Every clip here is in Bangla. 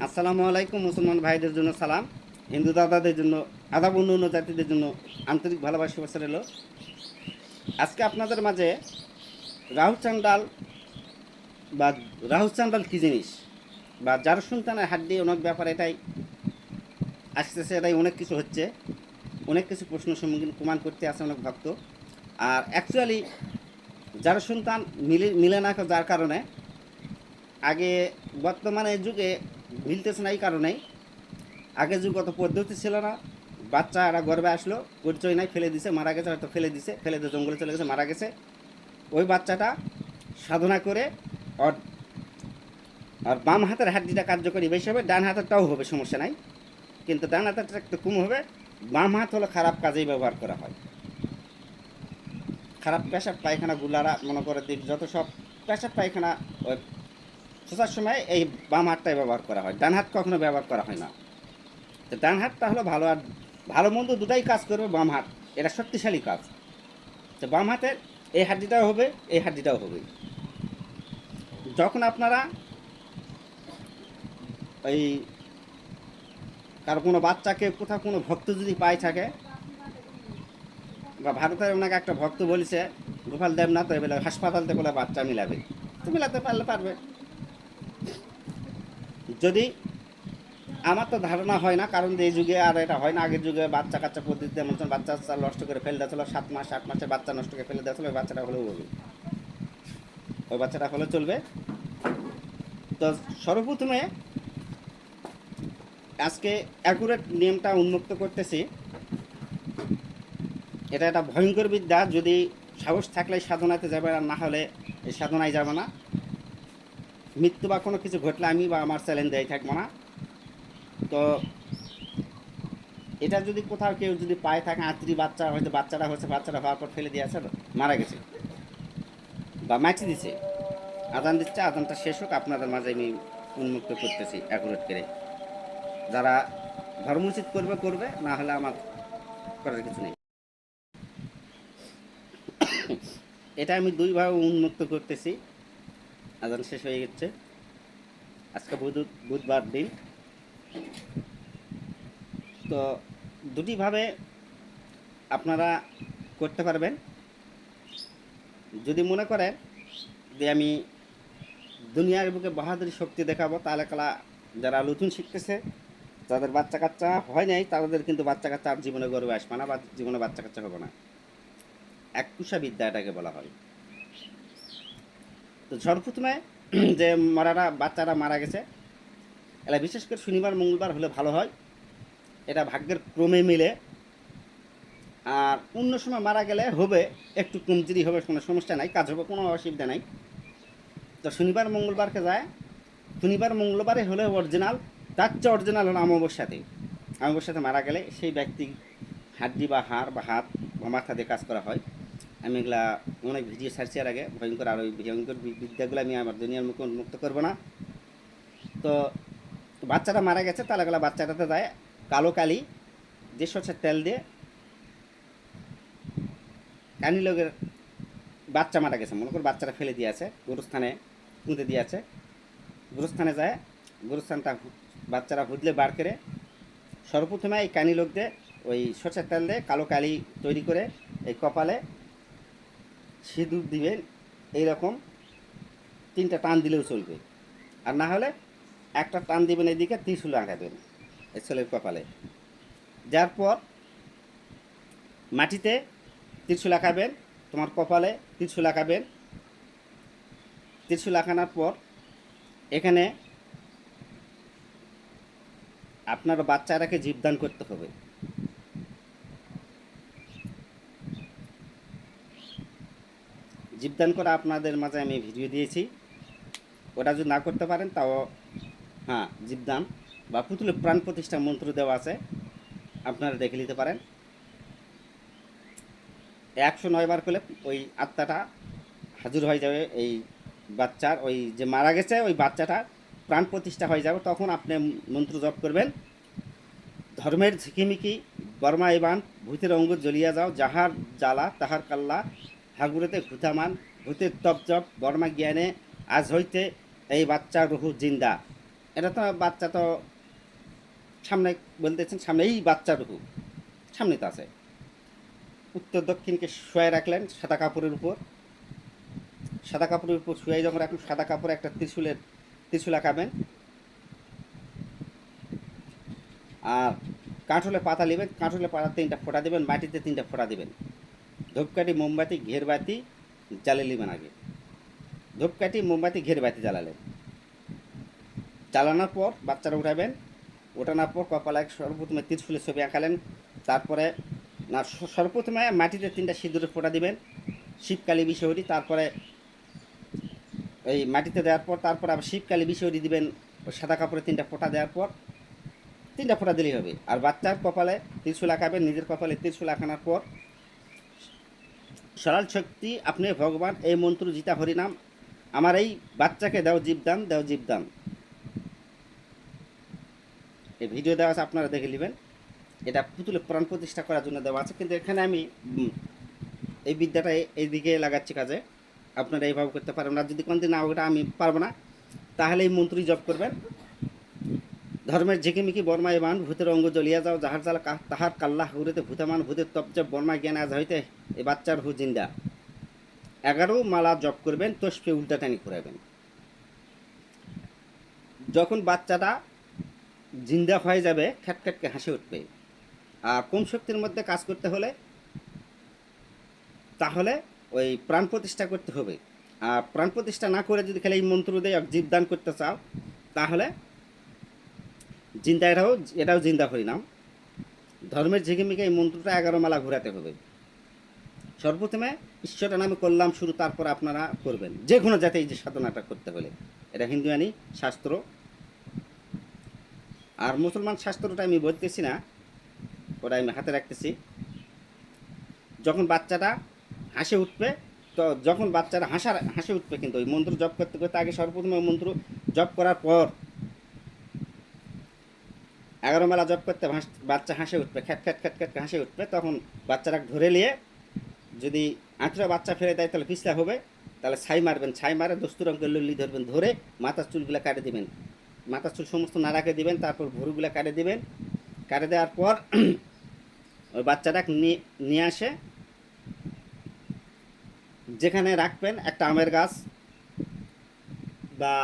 আসসালামু আলাইকুম, মুসলমান ভাইদের জন্য সালাম, হিন্দু দাদাদের জন্য, আদাব অন্য জাতিদের জন্য আন্তরিক ভালোবাসা বছর এলো আজকে আপনাদের মাঝে রাহু চান্ডাল বা রাহু চান্ডাল কী জিনিস? বা যার সন্তানের হাড্ডি অনেক ব্যাপার এটাই আসতেছে, এটাই অনেক কিছু হচ্ছে, অনেক কিছু প্রশ্ন সম্মুখীন প্রমাণ করতে আছে অনেক ভক্ত। আর অ্যাকচুয়ালি যার সন্তান মিলে মিলে না যার কারণে, আগে বর্তমানে যুগে মিলতেছে না এই কারণেই। আগে যুগ অত পদ্ধতি ছিল না। বাচ্চা এরা গর্বে আসলো, পরিচয় নাই, ফেলে দিছে, মারা গেছে, হয়তো ফেলে দিছে, ফেলে দিয়ে জঙ্গলে চলে গেছে, মারা গেছে। ওই বাচ্চাটা সাধনা করে আর আর বাম হাতের হাড্ডিটা কার্যকরী বেশি হবে, ডান হাতেরটাও হবে, সমস্যা নাই। কিন্তু ডান হাতেরটা একটু কম হবে, বাম হাত হলো খারাপ কাজেই ব্যবহার করা হয়। খারাপ পেশাব পায়খানা, গুলারা মনে করে দিক, যত সব পেশাব পায়খানা ওই খোঁচার সময় এই বাম হাতটাই ব্যবহার করা হয়, ডান হাত কখনো ব্যবহার করা হয় না। তো ডান হাতটা হলো ভালো আর ভালো মন্দ দুটাই কাজ করবে বাম হাত, এটা শক্তিশালী কাজ। তো বাম হাতের এই হাড্ডিটাও হবে, এই হাড্ডিটাও হবে। যখন আপনারা ওই কারও কোনো বাচ্চাকে কোথাও কোনো ভক্ত যদি পাই থাকে, বা ভারতের ওনাকে একটা ভক্ত বলেছে, গোপাল দেবনাথ, এবার হাসপাতালতে বলে বাচ্চা মিলাবে, তো মিলাতে পারলে পারবে। যদি আমার তো ধারণা হয় না, কারণ এই যুগে আর এটা হয় না। আগের যুগে বাচ্চা কাচ্চা পদ্ধতিতে এমন বাচ্চা কাচ্চা নষ্ট করে ফেলে দিয়েছিল সাত মাস, আট মাসের বাচ্চা নষ্ট করে ফেলে দিয়েছিল ওই বাচ্চাটা হলেও হবে ওই বাচ্চাটা হলে চলবে। তো সর্বপ্রথমে আজকে অ্যাকুরেট নিয়মটা উন্মুক্ত করতেছি। এটা একটা ভয়ঙ্কর বিদ্যা, যদি সাহস থাকলে সাধনাতে যাবে আর না হলে সাধনায় যাবে না। মৃত্যু বা কোনো কিছু ঘটলে আমি বা আমার চ্যালেঞ্জ দেয়, থাকব না। তো এটা যদি কোথাও কেউ যদি পায়ে, থাকে আত্মীয় বাচ্চা, হয়তো বাচ্চাটা হচ্ছে বাচ্চাটা হওয়ার পর ফেলে দিয়ে দিয়েছে মারা গেছে। বা মাটি দিছে। আদান দিচ্ছে আদানটা শেষ হোক, আপনাদের মাঝে আমি উন্মুক্ত করতেছি অ্যাকুরেট করে। যারা ধর্মোচিত করবে করবে, না হলে আমার করার কিছু নেই। এটা আমি দুইভাবে উন্মুক্ত করতেছি। আজান শেষ হয়ে গেছে। আজকে বুধ, বুধবার দিন। তো দুটিভাবে আপনারা করতে পারবেন। যদি মনে করেন যে আমি দুনিয়ার বুকে বাহাদুরি শক্তি দেখাবো, তাহলে কালা যারা নতুন শিখতেছে, যাদের বাচ্চা কাচ্চা হয় নাই, তাদের কিন্তু বাচ্চা কাচ্চা আর জীবনে গর্বে আসবে না বা জীবনে বাচ্চা কাচ্চা হবে না। এককুশা বিদ্যা এটাকে বলা হয়। তো সর্বপ্রথমে যে মারারা, বাচ্চারা মারা গেছে এলা বিশেষ করে শনিবার, মঙ্গলবার হলে ভালো হয়। এটা ভাগ্যের ক্রমে মিলে। আর অন্য সময় মারা গেলে হবে, একটু কমজোরি হবে, কোনো সমস্যা নাই, কাজ হবে, কোনো অসুবিধা নাই। তো শনিবার, মঙ্গলবারকে যায়। শনিবার, মঙ্গলবারে হলে অরিজিনাল তার চেয়ে অরিজিনাল হলো অমাবস্যাতে। অমাবস্যাতে মারা গেলে সেই ব্যক্তি হাড্ডি বা হাড় বা হাত বা মাথা দিয়ে কাজ করা হয়। আমি এগুলা অনেক ভিডিও ছাড়ছি আর আগে, ভয়ঙ্কর আর ওই ভয়ঙ্কর বিদ্যাগুলো আমি আমার দুনিয়ার মুখে উন্মুক্ত করব না। তো বাচ্চাটা মারা গেছে তাহলে গেলা বাচ্চাটাতে যায় কালো কালি যে সরষের তেল দিয়ে। কানি লোকের বাচ্চা মারা গেছে, মনে করো বাচ্চাটা ফেলে দিয়ে দিয়েছে গুরুস্থানে পুঁতে দিয়েছে গুরুস্থানে যায়, গুরুস্থানটা বাচ্চারা হুদলে বার করে। সর্বপ্রথমে এই কানি লোক দিয়ে ওই সরষের তেল দিয়ে কালো কালি তৈরি করে এই কপালে সিঁদুর দিবেন এইরকম তিনটা টান দিলেও চলবে। আর না হলে একটা টান দিবেন এদিকে, ত্রিশুল আঁকাবেন এই ছেলের কপালে। যার পর মাটিতে ত্রিশুল আঁকাবেন, তোমার কপালে ত্রিশুল আঁকাবেন। ত্রিশুল আঁকানোর পর এখানে আপনার বাচ্চাটাকে জীবদান করতে হবে। জীবদান করা আপনাদের মাঝে আমি ভিডিও দিয়েছি। ওটা যদি না করতে পারেন, তাও হ্যাঁ জীবদান বা পুতুলের প্রাণ প্রতিষ্ঠা মন্ত্র দেওয়া আছে, আপনারা দেখে নিতে পারেন। একশো নয় বার করলে ওই আত্মাটা হাজির হয়ে যাবে, এই বাচ্চার, ওই যে মারা গেছে, ওই বাচ্চাটা প্রাণ প্রতিষ্ঠা হয়ে যাবে, তখন আপনি মন্ত্র জপ করবেন। ধর্মের ঝিকিমিকি, বর্মা এবান ভূতের অঙ্গ জ্বলিয়া যাও, যাহার জ্বালা তাহার কাল্লা হাগুরেতে ভূতামান ভূতের তপ জপ বর্মা জ্ঞানে আজ হইতে এই বাচ্চা রুহু জিন্দা। এটা তো বাচ্চা তো সামনে বলতেছেন সামনে এই বাচ্চা রুহু। সামনে তো আছে। উত্তর দক্ষিণকে শুয়ে রাখলেন সাদা কাপড়ের উপর। সাদা কাপড়ের উপর শুয়ে যখন রাখলেন, সাদা কাপড়ে একটা ত্রিশুলের ত্রিশুল আঁকাবেন। আর কাঁঠলে পাতা নেবেন, কাঁঠলে পাতা তিনটা ফোঁটা দেবেন, মাটিতে তিনটা ফোঁটা দেবেন। ধূপকাঠি, মোমবাতি, ঘেরবাতি জ্বালিয়ে নেবেন আগে ধূপকাঠি, মোমবাতি, ঘেরবাতি জ্বালালেন। জ্বালানোর পর বাচ্চারা উঠাবেন। ওঠানোর পর কপালে সর্বপ্রথমে ত্রিশুলের ছবি আঁকালেন। তারপরে না সর্বপ্রথমে মাটিতে তিনটা সিঁদুরের ফোঁটা দিবেন। শিবকালী বিষহরি, তারপরে এই মাটিতে দেওয়ার পর, তারপর আবার শিবকালী বিষহরি দিবেন, সাদা কাপড়ে তিনটা ফোঁটা দেওয়ার পর। তিনটা ফোঁটা দিলেই হবে। আর বাচ্চার কপালে ত্রিশুল আঁকাবেন, নিজের কপালে ত্রিশুল আঁকানোর পর সরল শক্তি, আপনি ভগবান, এই মন্ত্র জিতা হরিনাম। আমার এই বাচ্চাকে দাও জীবদান দাও জীবদান। এই ভিডিও দেওয়া আছে, আপনারা দেখে নেবেন। এটা পুতুলে প্রাণ প্রতিষ্ঠা করার জন্য দেওয়া আছে, কিন্তু এখানে আমি এই বিদ্যাটা এই- এইদিকে লাগাচ্ছি কাজে। আপনারা এইভাবে করতে পারবেন না। যদি কোনদিন না ওটা আমি পারব না। তাহলে এই মন্ত্রী জব করবেন। ধর্মের ঝিকিমিকি বর্মায় মান ভূতের অঙ্গ জ্বলিয়া যাও, যাহার জাল তাহার কাল্লা হুরেতে ভূতমান, ভূতের তপজব বর্মা জ্ঞান আজ হইতে এই বাচ্চার হু জিন্দা। এগারো মালা জপ করবেন তসপে উল্টাটানি ঘুরাবেন যখন বাচ্চাটা জিন্দা হয়ে যাবে, খ্যাট খ্যাটকে হাসি উঠবে। আর কম শক্তির মধ্যে কাজ করতে হলে? তাহলে ওই প্রাণ প্রতিষ্ঠা করতে হবে। আর প্রাণ প্রতিষ্ঠা না করে যদি খালি এই মন্ত্র দিয়ে জীবদান করতে চাও, তাহলে জিন্দা, এটাও এটাও জিন্দা হরিনাম। ধর্মের ঝিকিমিকে এই মন্ত্রটা এগারো মালা ঘোরাতে হবে। সর্বপ্রথমে ঈশ্বরের নামে করলাম শুরু, তারপর আপনারা করবেন। যে কোনো জাতে এই যে সাধনাটা করতে হলে। এটা হিন্দুয়ানি শাস্ত্র। আর মুসলমান শাস্ত্রটা আমি বলতেছি না, ওটা আমি হাতে রাখতেছি। যখন বাচ্চাটা হাসে উঠবে, তো যখন বাচ্চারা হাসার, হাসে উঠবে কিন্তু, ওই মন্ত্র জপ করতে করতে আগে সর্বপ্রথম ওই মন্ত্র জপ করার পর এগারো মেলা জপ করতে বাচ্চা হাসে উঠবে খ্যাট খ্যাট খ্যাট খ্যাট হাসে উঠবে, তখন বাচ্চারা ধরে নিয়ে যদি আঁচড়া বাচ্চা ফেলে দেয় তাহলে পিছলা হবে, তাহলে ছাই মারবেন, ছাই মারে দস্তুর অঙ্কের লল্লি ধরবেন, ধরে মাথার চুলগুলো কাটে দিবেন। মাথার চুল সমস্ত নাড়াকে দিবেন, তারপর ভুরুগুলো কাটে দিবেন। কাটে দেওয়ার পর ওই বাচ্চাটা নিয়ে আসে। যেখানে রাখবেন একটা আমের গাছ বা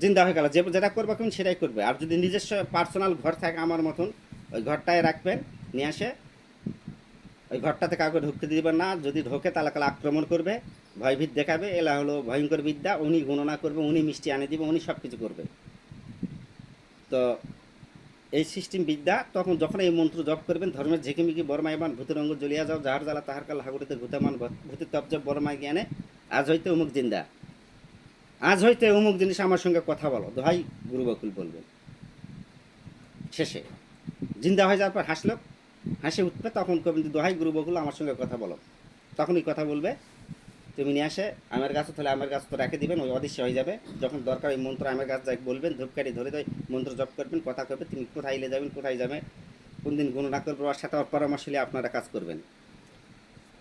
জিন্দা হয়ে গেল। যে যেটা করবে তুমি সেটাই করবে। আর যদি নিজস্ব পার্সোনাল ঘর থাকে আমার মতন, ওই ঘরটায় রাখবেন, নিয়ে আসে। ওই ঘরটাতে কাউকে ঢুকতে দিবেন না। যদি ঢোকে তাহলে কালে আক্রমণ করবে, ভয়ভীত দেখাবে। এলা হলো ভয়ঙ্কর বিদ্যা, উনি গণনা করবে, উনি মিষ্টি আনে দিবে, উনি সব কিছু করবে। তো এই সিস্টেম বিদ্যা, তখন যখন এই মন্ত্র জপ করবেন, ধর্মের ঝিকিমিকি বর্মায়মান ভূতের অঙ্গ জ্বলিয়া যাও, যাহার জ্বালা তাহার কাল হাগুড়িতে ভূতমান ভূতের তপজব বর্মায় জ্ঞানে, আজ হইতে অমুক জিন্দা। আজ হইতে অমুক জিনিস আমার সঙ্গে কথা বলো। দোহাই, গুরু বকুল বলবেন। শেষে। জিন্দা হয়ে যাওয়ার পর হাসলো। হাসি উঠবে, তখন কবেন দোহাই, গুরু বকুল, আমার সঙ্গে কথা বলো। তখনই কথা বলবে, তুমি নিয়ে আসে, আমের গাছ, তাহলে আমের গাছ তো রেখে দিবেন, ওই অদৃশ্য হয়ে যাবে। যখন দরকার ওই মন্ত্র আমের গাছ যাই বলবেন, ধূপকাঠি ধরে দেয় মন্ত্র জপ করবেন, কথা করবে তিনি কোথায় এলে যাবেন, কোথায় যাবে? কোন দিন গণনা করবে ওর সাথে পরামর্শ নিয়ে আপনারা কাজ করবেন।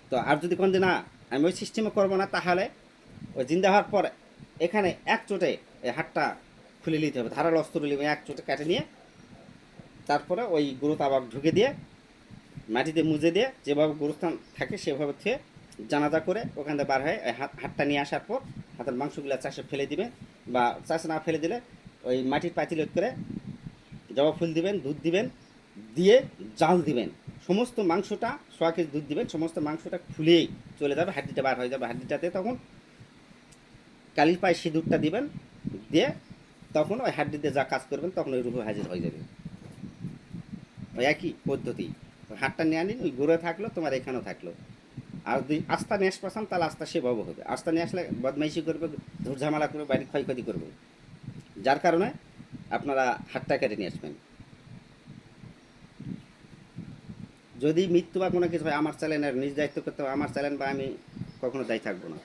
তো আর যদি কোন দিন না আমি ওই সিস্টেমে করব না, তাহলে? ওই জিন্দা হওয়ার পর এখানে এক চোটে হাতটা খুলে নিতে হবে, ধারাল অস্ত্র নিয়ে এক চোটে কেটে নিয়ে তারপরে ওই গুরু আবার ঢুকে দিয়ে, মাটিতে মুজে দিয়ে যেভাবে গুরুস্থান থাকে সেভাবে থেকে জানাজা করে ওখান থেকে বার হয়ে হাত, হাতটা নিয়ে আসার পর হাতের মাংসগুলো চাষে ফেলে দিবে বা চাষে না ফেলে দিলে ওই মাটির পাতিল করে জবা ফুল দিবেন, দুধ দিবেন, দিয়ে জাল দিবেন। সমস্ত মাংসটা, সোয়া কেজি দুধ দিবেন, সমস্ত মাংসটা খুলেই চলে যাবে, হাড্ডিটা বার হয়ে যাবে, হাড্ডিটাতে তখন কালির পায়ে সিঁদুরটা দিবেন, দিয়ে তখন ওই হাড্ডিতে যা কাজ করবেন তখন ওই রূপে হাজির হয়ে যাবে। ওই একই পদ্ধতি। ওই হাতটা নিয়ে আনিন ওই ঘুরে থাকল, তোমার এখানেও থাকল। আর যদি আস্থা নিয়ে আসপাসান তাহলে আস্থা সেভাবে হবে। আস্থা নিয়ে আসলে বদমাইশি করবে ঝামেলা করবে, বাড়ির ক্ষয়ক্ষতি করবে। যার কারণে আপনারা হাতটা কেটে নিয়ে আসবেন। যদি মৃত্যু বা কোনো কিছু হয়, আমার চ্যালেঞ্জ নিজ দায়িত্ব করতে হবে, আমার চ্যালেঞ্জ বা আমি কখনো দায়ী থাকব না।